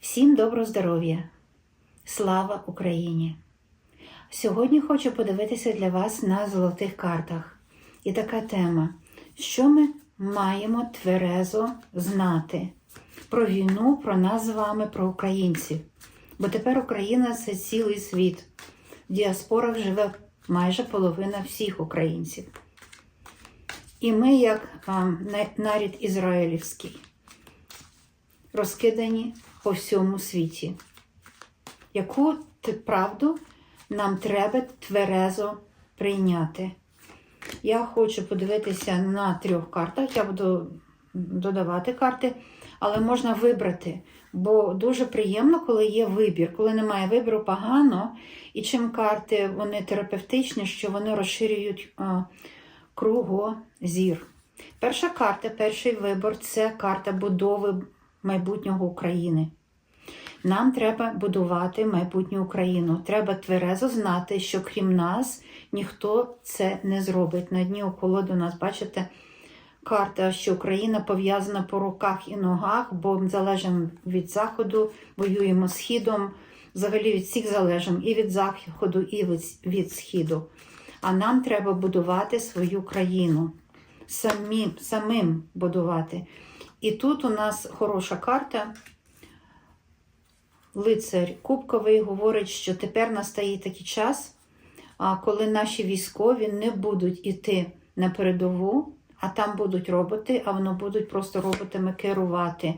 Всім доброго здоров'я! Слава Україні! Сьогодні хочу подивитися для вас на золотих картах. І така тема, що ми маємо тверезо знати про війну, про нас з вами, про українців. Бо тепер Україна це цілий світ. В діаспорах живе майже половина всіх українців. І ми, як нарід ізраїлівський, розкидані по всьому світі. Яку правду нам треба тверезо прийняти? Я хочу подивитися на трьох картах. Я буду додавати карти, але можна вибрати. Бо дуже приємно, коли є вибір. Коли немає вибору, погано. І чим карти вони терапевтичні, що вони розширюють а, кругозір. Перша карта, перший вибор це карта будови майбутнього України. Нам треба будувати майбутню Україну. Треба тверезо знати, що крім нас ніхто це не зробить. На дні околоду нас, бачите, карта, що Україна пов'язана по руках і ногах, бо залежимо від заходу, воюємо східом, взагалі від всіх залежимо і від заходу, і від, від східу. А нам треба будувати свою країну, самі, самим будувати. І тут у нас хороша карта. Лицар Кубковий говорить, що тепер настає такий час, коли наші військові не будуть іти на передову, а там будуть роботи, а воно будуть просто роботами керувати.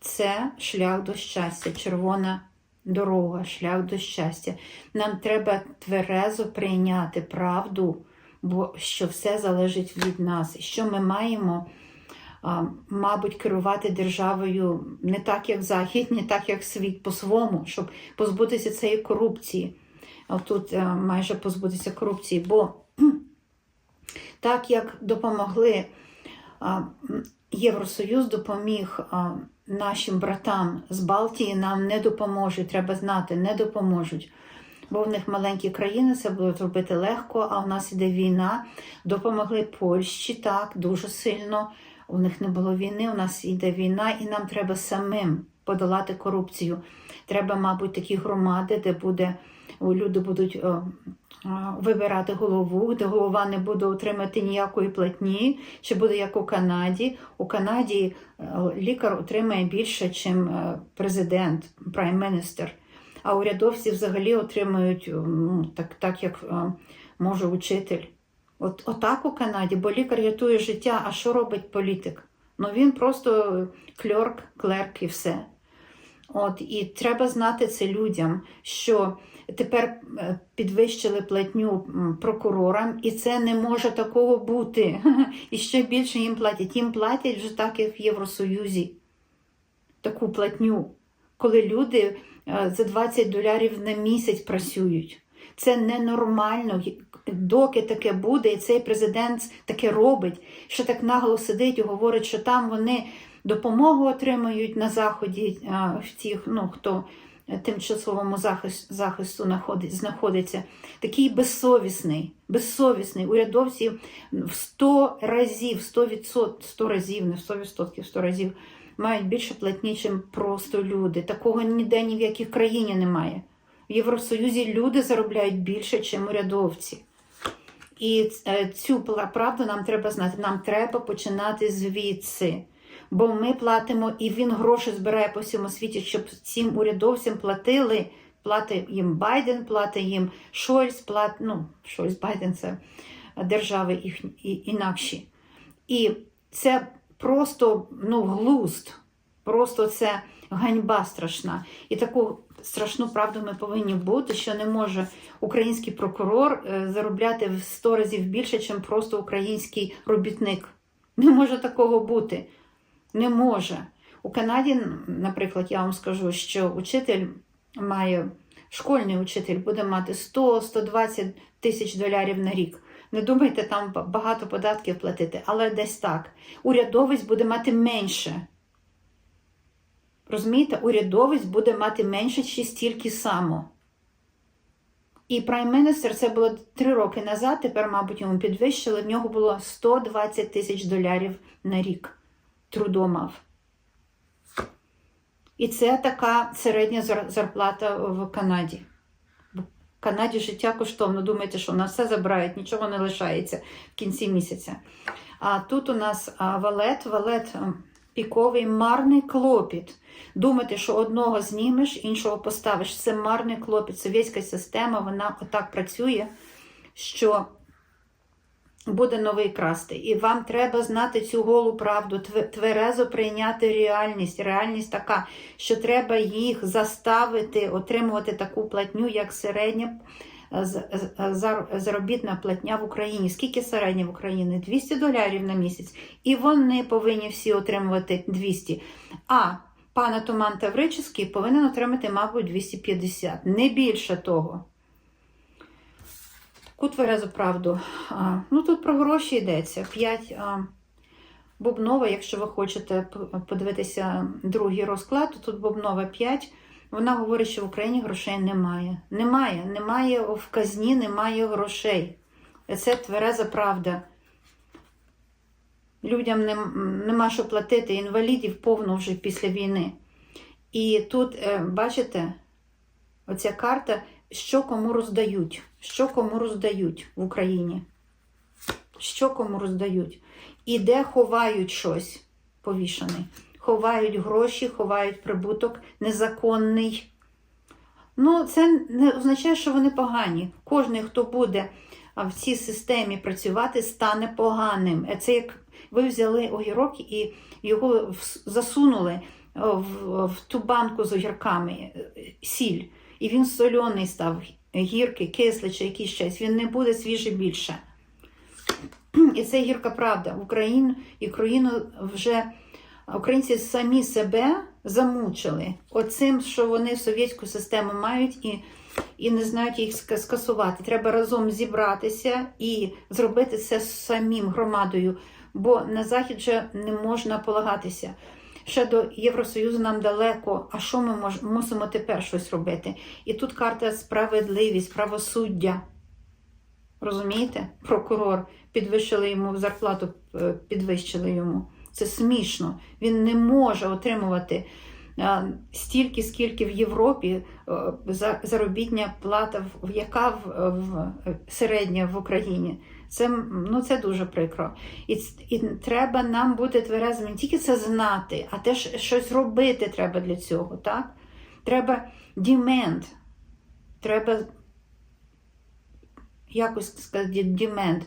Це шлях до щастя, червона дорога, шлях до щастя. Нам треба тверезо прийняти правду, бо що все залежить від нас. Що ми маємо, мабуть, керувати державою не так, як Захід, не так, як світ, по-своєму, щоб позбутися цієї корупції. Тут е, майже позбутися корупції, бо так як допомогли Євросоюз допоміг нашим братам з Балтії, нам не допоможуть, треба знати, не допоможуть. Бо в них маленькі країни, це будуть робити легко, а в нас іде війна. Допомогли Польщі так, дуже сильно. У них не було війни, у нас йде війна, і нам треба самим подолати корупцію. Треба, мабуть, такі громади, де буде люди будуть вибирати голову, де голова не буде отримати ніякої платні, чи буде як у Канаді. У Канаді е, лікар отримає більше, ніж президент, прайм-міністр. А урядовці взагалі отримують так, так як е, може учитель. От, отак у Канаді, бо лікар рятує життя, а що робить політик? Ну він просто клерк, клерк і все. От, і треба знати це людям, що тепер е, підвищили платню прокурорам, і це не може такого бути. І ще більше їм платять. Їм платять вже так, як в Євросоюзі. Таку платню, коли люди е, за 20 доларів на місяць працюють. Це ненормально. Доки таке буде, і цей президент таке робить, що так нагло сидить і говорить, що там вони допомогу отримують на заході в тих, ну хто тимчасовому захист, захисту знаходить, знаходиться. Такий безсовісний, безсовісний. Урядовці в 100 разів, 100 відсот, 100 разів, не в 100 відсотків, 100 разів мають більше платні, ніж просто люди. Такого ніде ні в якій країні немає. В Євросоюзі люди заробляють більше, ніж урядовці. І е, цю правду нам треба знати. Нам треба починати звідси. Бо ми платимо, і він гроші збирає по всьому світі, щоб цим урядовцям платили. Платить їм Байден, платить їм Шольц, плат, ну, Шольц, Байден це держави їх, і, інакші. І це просто ну, глузд, просто це ганьба страшна. І таку страшну правду ми повинні бути, що не може український прокурор е, заробляти в 100 разів більше, ніж просто український робітник. Не може такого бути. Не може. У Канаді, наприклад, я вам скажу, що учитель має, школьний учитель буде мати 100-120 тисяч доларів на рік. Не думайте там багато податків платити, але десь так. Урядовець буде мати менше. Розумієте, урядовець буде мати менше чи стільки само. І прайм-міністр це було три роки назад, тепер, мабуть, йому підвищили. В нього було 120 тисяч доларів на рік трудом мав. І це така середня зарплата в Канаді. В Канаді життя коштовно. Думаєте, що на все забирають, нічого не лишається в кінці місяця. А тут у нас валет, валет а, піковий, марний клопіт. Думати, що одного знімеш, іншого поставиш. Це марний клопіт. Совєтська система, вона отак працює, що буде новий красти. І вам треба знати цю голу правду, тверезо прийняти реальність. Реальність така, що треба їх заставити отримувати таку платню, як середня заробітна платня в Україні. Скільки середня в Україні? 200 доларів на місяць. І вони повинні всі отримувати 200. А пан Атаман Таврический повинен отримати, мабуть, 250. Не більше того. Таку тверезу правду. А, ну тут про гроші йдеться. 5 а, Бубнова, якщо ви хочете подивитися другий розклад, то тут Бубнова 5. Вона говорить, що в Україні грошей немає. Немає, немає в казні, немає грошей. Це твереза правда. Людям нем- нема що платити, інвалідів повно вже після війни. І тут, е, бачите, оця карта, що кому роздають, що кому роздають в Україні. Що кому роздають. І де ховають щось повішений. Ховають гроші, ховають прибуток незаконний. Ну, це не означає, що вони погані. Кожен, хто буде в цій системі працювати, стане поганим. Е, Це як ви взяли огірок і його засунули в, в ту банку з огірками, е, сіль, і він соляний став, гіркий, кислий чи якийсь щось. Він не буде свіжий більше. І це гірка правда. Україну і країну вже українці самі себе замучили оцим, що вони совєтську систему мають і, і не знають їх скасувати. Треба разом зібратися і зробити це самим громадою, бо на захід вже не можна полагатися. Ще до Євросоюзу нам далеко. А що ми мож, мусимо тепер щось робити? І тут карта справедливість, правосуддя. Розумієте? Прокурор підвищили йому зарплату, е, підвищили йому. Це смішно. Він не може отримувати е, стільки, скільки в Європі е, за- заробітня плата, яка в, в середня в Україні. Це, ну, це дуже прикро. І, і треба нам бути тверезими, не тільки це знати, а теж щось робити треба для цього. Так? Треба demand, треба якось сказати, demand.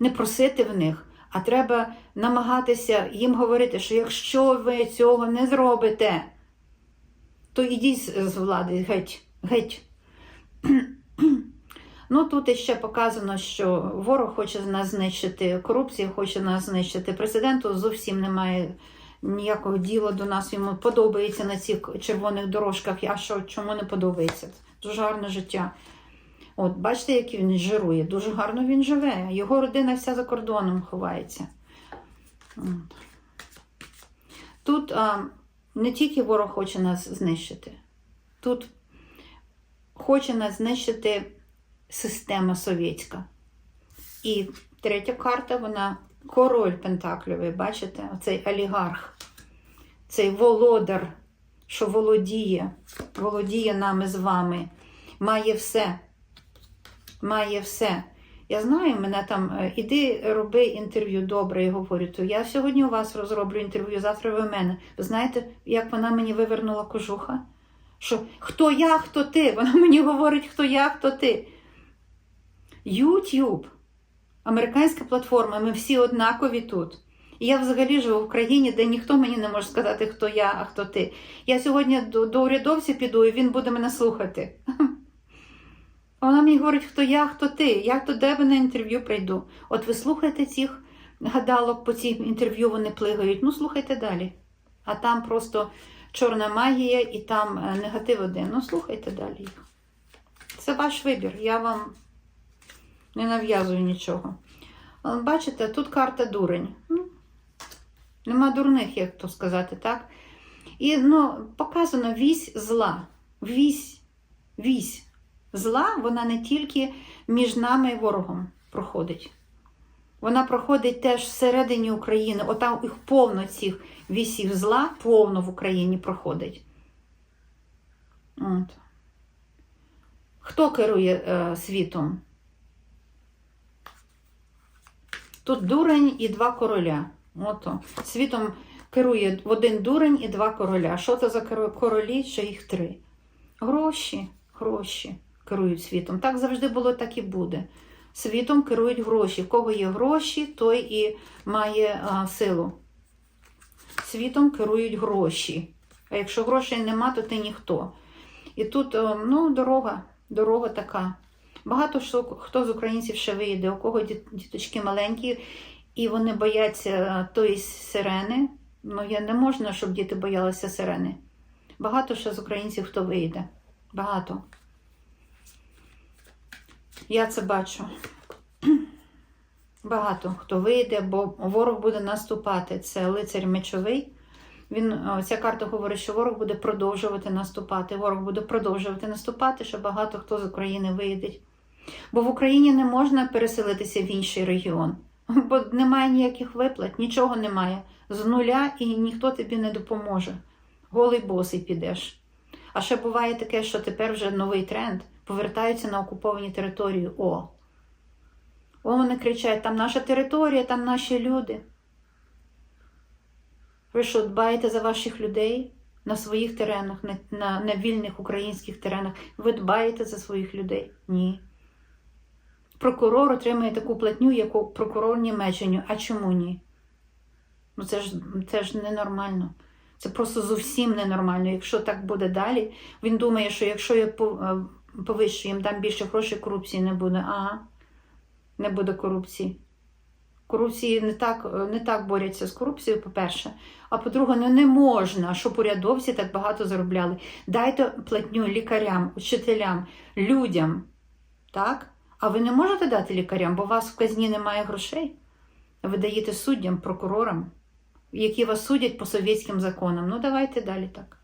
Не просити в них, а треба намагатися їм говорити, що якщо ви цього не зробите, то ідіть з влади геть, геть. Ну, тут іще показано, що ворог хоче нас знищити, корупція хоче нас знищити. Президенту зовсім немає ніякого діла до нас. Йому подобається на цих червоних дорожках. А що чому не подобається? Дуже гарне життя. От, бачите, як він жирує. Дуже гарно він живе. Його родина вся за кордоном ховається. От. Тут а, не тільки ворог хоче нас знищити, тут хоче нас знищити система совєтська. І третя карта, вона король Пентакльовий, бачите? Оцей олігарх, цей володар, що володіє, володіє нами з вами, має все. Має все. Я знаю, мене там, е, іди роби інтерв'ю добре, я говорю, то я сьогодні у вас розроблю інтерв'ю, завтра ви в мене. Ви знаєте, як вона мені вивернула кожуха? Що хто я, хто ти? Вона мені говорить, хто я, хто ти. YouTube, американська платформа, ми всі однакові тут. І я взагалі живу в країні, де ніхто мені не може сказати, хто я, а хто ти. Я сьогодні до, до урядовця піду, і він буде мене слухати. А вона мені говорить, хто я, хто ти. Я до тебе на інтерв'ю прийду. От ви слухайте цих гадалок по цим інтерв'ю, вони плигають. Ну, слухайте далі. А там просто чорна магія і там е, негатив один. Ну, слухайте далі їх. Це ваш вибір. Я вам не нав'язую нічого. Бачите, тут карта дурень. Ну, нема дурних, як то сказати, так? І ну, показано вісь зла. Вісь, вісь зла, вона не тільки між нами і ворогом проходить. Вона проходить теж всередині України. Отам їх повно цих вісів зла, повно в Україні проходить. От. Хто керує е, світом? Тут дурень і два короля. Ото. Світом керує один дурень і два короля. Що це за королі? Ще їх три. Гроші, гроші керують світом. Так завжди було, так і буде. Світом керують гроші. В кого є гроші, той і має а, силу. Світом керують гроші. А якщо грошей нема, то ти ніхто. І тут е, ну, дорога, дорога така. Багато хто з українців ще вийде, у кого діточки маленькі, і вони бояться е, тої сирени. Ну, я не можна, щоб діти боялися сирени. Багато ще з українців хто вийде. Багато. Я це бачу. Багато хто вийде, бо ворог буде наступати. Це лицар мечовий. Він, ця карта говорить, що ворог буде продовжувати наступати. Ворог буде продовжувати наступати, що багато хто з України вийде. Бо в Україні не можна переселитися в інший регіон, бо немає ніяких виплат, нічого немає. З нуля і ніхто тобі не допоможе. Голий босий підеш. А ще буває таке, що тепер вже новий тренд. Повертаються на окуповані території. О! О, вони кричать: там наша територія, там наші люди. Ви що, дбаєте за ваших людей на своїх теренах, на, на, на вільних українських теренах? Ви дбаєте за своїх людей? Ні. Прокурор отримує таку платню, яку прокурор Німеччині. А чому ні? Ну це ж, це ж ненормально. Це просто зовсім ненормально. Якщо так буде далі, він думає, що якщо я по- повищу їм дам більше грошей, корупції не буде. Ага, не буде корупції. Корупції не так, не так борються з корупцією, по-перше. А по-друге, ну не можна, щоб урядовці так багато заробляли. Дайте платню лікарям, учителям, людям. Так? А ви не можете дати лікарям, бо у вас в казні немає грошей. Ви даєте суддям, прокурорам, які вас судять по совєтським законам. Ну, давайте далі так.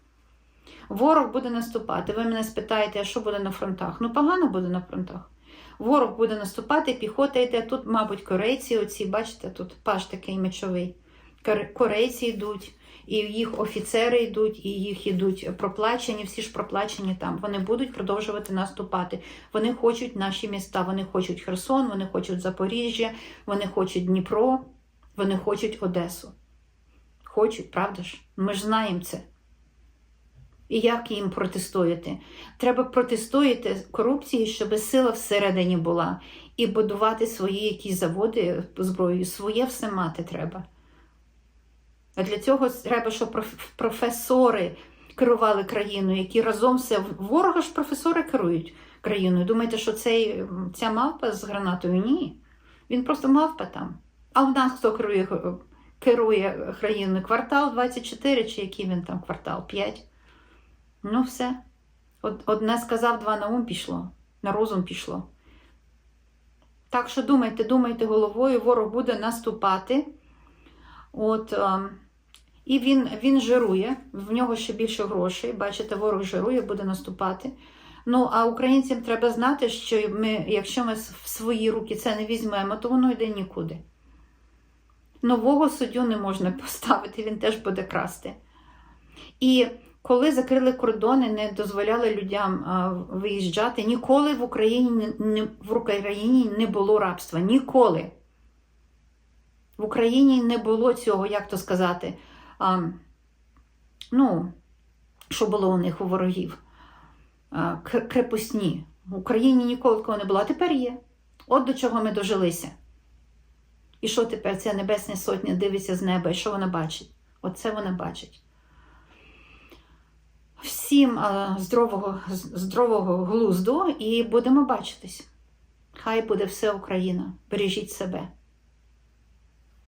Ворог буде наступати. Ви мене спитаєте, а що буде на фронтах? Ну, погано буде на фронтах. Ворог буде наступати, піхота йде. Тут, мабуть, корейці, оці, бачите, тут паш такий мечовий. Корейці йдуть, і їх офіцери йдуть, і їх йдуть проплачені, всі ж проплачені там. Вони будуть продовжувати наступати. Вони хочуть наші міста, вони хочуть Херсон, вони хочуть Запоріжжя, вони хочуть Дніпро, вони хочуть Одесу. Хочуть, правда ж? Ми ж знаємо це. І як їм протистояти? Треба протистояти корупції, щоб сила всередині була, і будувати свої якісь заводи зброєю. Своє все мати треба. А для цього треба, щоб професори керували країною, які разом все. Ворога ж професори керують країною. Думаєте, що цей, ця мавпа з гранатою? Ні. Він просто мавпа там. А в нас хто керує, керує країною? Квартал 24 чи який він там квартал? 5? Ну, все. Од- Одне сказав, два на ум пішло, на розум пішло. Так що думайте, думайте головою, ворог буде наступати. От, ем, і він, він жирує, в нього ще більше грошей. Бачите, ворог жирує, буде наступати. Ну, а українцям треба знати, що ми, якщо ми в свої руки це не візьмемо, то воно йде нікуди. Нового суддю не можна поставити, він теж буде красти. І коли закрили кордони, не дозволяли людям виїжджати, ніколи в Україні в Україні не було рабства. Ніколи. В Україні не було цього, як то сказати, а, ну, що було у них у ворогів. А, крепосні. В Україні ніколи такого не було, а тепер є. От до чого ми дожилися. І що тепер ця небесна сотня дивиться з неба, і що вона бачить? Оце вона бачить. Всім здорового, здорового глузду і будемо бачитись. Хай буде все Україна. Бережіть себе.